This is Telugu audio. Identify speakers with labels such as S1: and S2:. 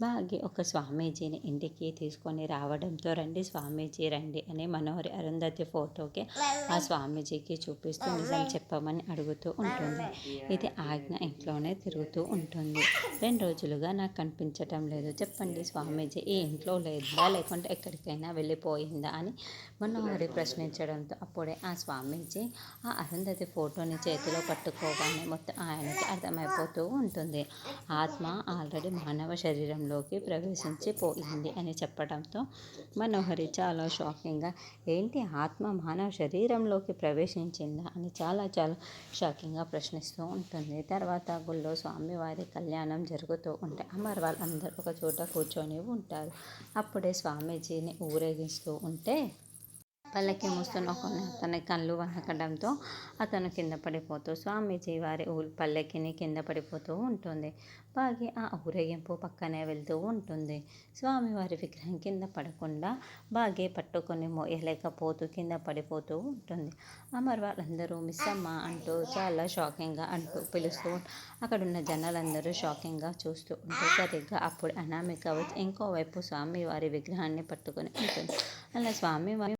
S1: బాగి ఒక స్వామీజీని ఇంటికి తీసుకొని రావడంతో రండి స్వామీజీ రండి అని మనోహరి అరుంధతి ఫోటోకి ఆ స్వామీజీకి చూపిస్తూ నిజం చెప్పమని అడుగుతూ ఉంటుంది. ఇది ఆజ్ఞ ఇంట్లోనే తిరుగుతూ ఉంటుంది. రెండు రోజులుగా నాకు కనిపించటం లేదు. చెప్పండి స్వామీజీ ఈ ఇంట్లో లేదా లేకుంటే ఎక్కడికైనా వెళ్ళిపోయిందా అని మనోహరి ప్రశ్నించడంతో అప్పుడే ఆ స్వామీజీ ఆ అరుంధతి ఫోటోని చేతిలో పట్టుకోగానే మొత్తం ఆయనకి అర్థమైపోతూ ఉంటుంది. ఆత్మ ఆల్రెడీ మానవ శరీరం ప్రవేశించి పోయింది అని చెప్పడంతో మనోహరి చాలా షాకింగ్గా ఏంటి ఆత్మ మానవ శరీరంలోకి ప్రవేశించిందా? అని చాలా చాలా షాకింగ్గా ప్రశ్నిస్తూ ఉంటుంది. తర్వాత గుళ్ళో స్వామివారి కళ్యాణం జరుగుతూ ఉంటే అమర్ వాళ్ళందరూ ఒక చోట కూర్చొని ఉంటారు. అప్పుడే స్వామీజీని ఊరేగిస్తూ ఉంటే పల్లకి మూస్తున్న ఒక అతని కళ్ళు వనకడంతో అతను కింద పడిపోతూ స్వామీజీ వారి ఊ పల్లకిని కింద పడిపోతూ ఉంటుంది. బాగి ఆ ఊరేగింపు పక్కనే వెళ్తూ ఉంటుంది. స్వామివారి విగ్రహం కింద పడకుండా బాగే పట్టుకొని మోయలేకపోతూ కింద పడిపోతూ ఉంటుంది. అమర్ వాళ్ళందరూ మిస్ అమ్మ అంటూ చాలా షాకింగ్గా అంటూ పిలుస్తూ అక్కడున్న జనాలందరూ షాకింగ్గా చూస్తూ ఉంటే సరిగ్గా అప్పుడు అనామిక వచ్చి ఇంకోవైపు స్వామివారి విగ్రహాన్ని పట్టుకొని ఉంటుంది. అలా స్వామివారి